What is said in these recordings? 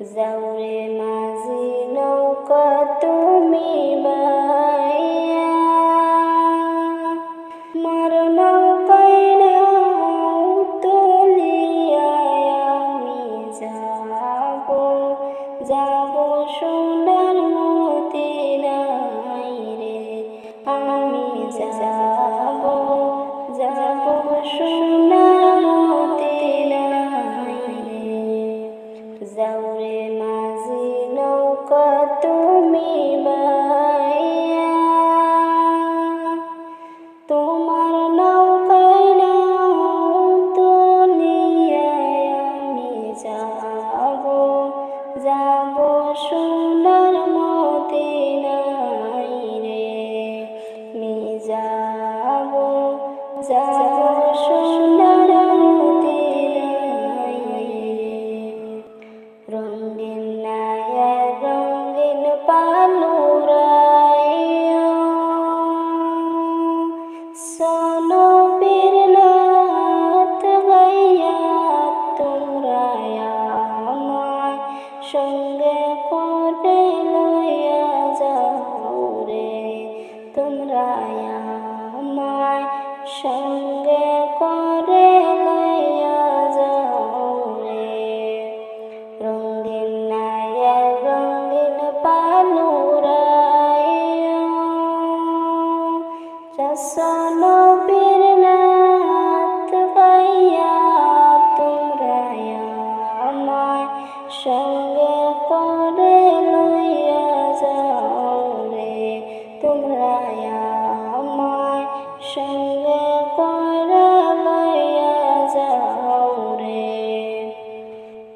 যাওরে মাঝি নৌকা তুমি বাই সঙ্গে করে লইয়া যাও রে। রঙ্গিন নাইয়া রঙ্গিন পালুরাই চসনো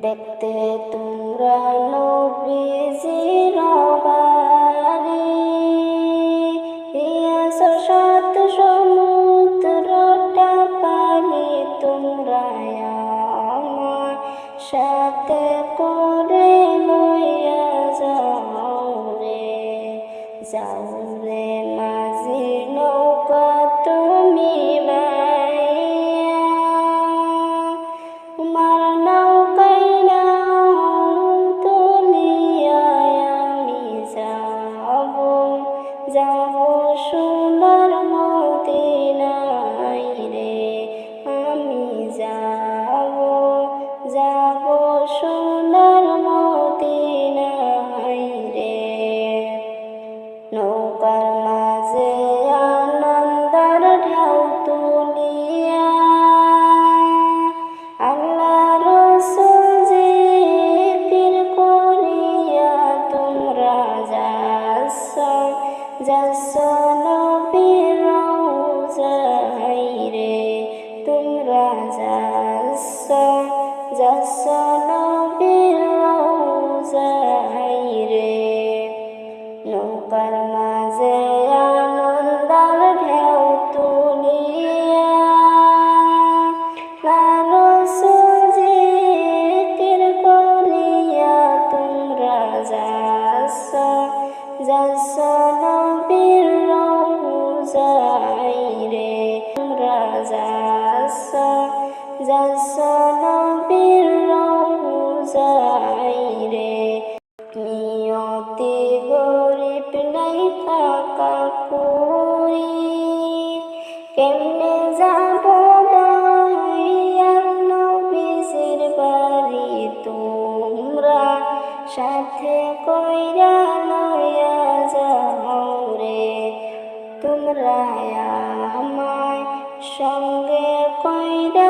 দেখতে তোমরা নবীজি 教我说 রে তোমরা যাচ্ছ যাচ্ছ নবীর রোজাই রে। নৌকার মাঝে আনন্দার ঢেউ তুলিয়া জিকির করিয়া তোমরা যাচ্ছ যাচ্ছ চাই রে। নিয়তে গরিব নাই থাকা করি কেমনে যাব নবীজির বাড়ি তোমরা? সাথে কইরা লয়া যাও রে। তোমরা আমায় সঙ্গে কইরা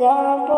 যাব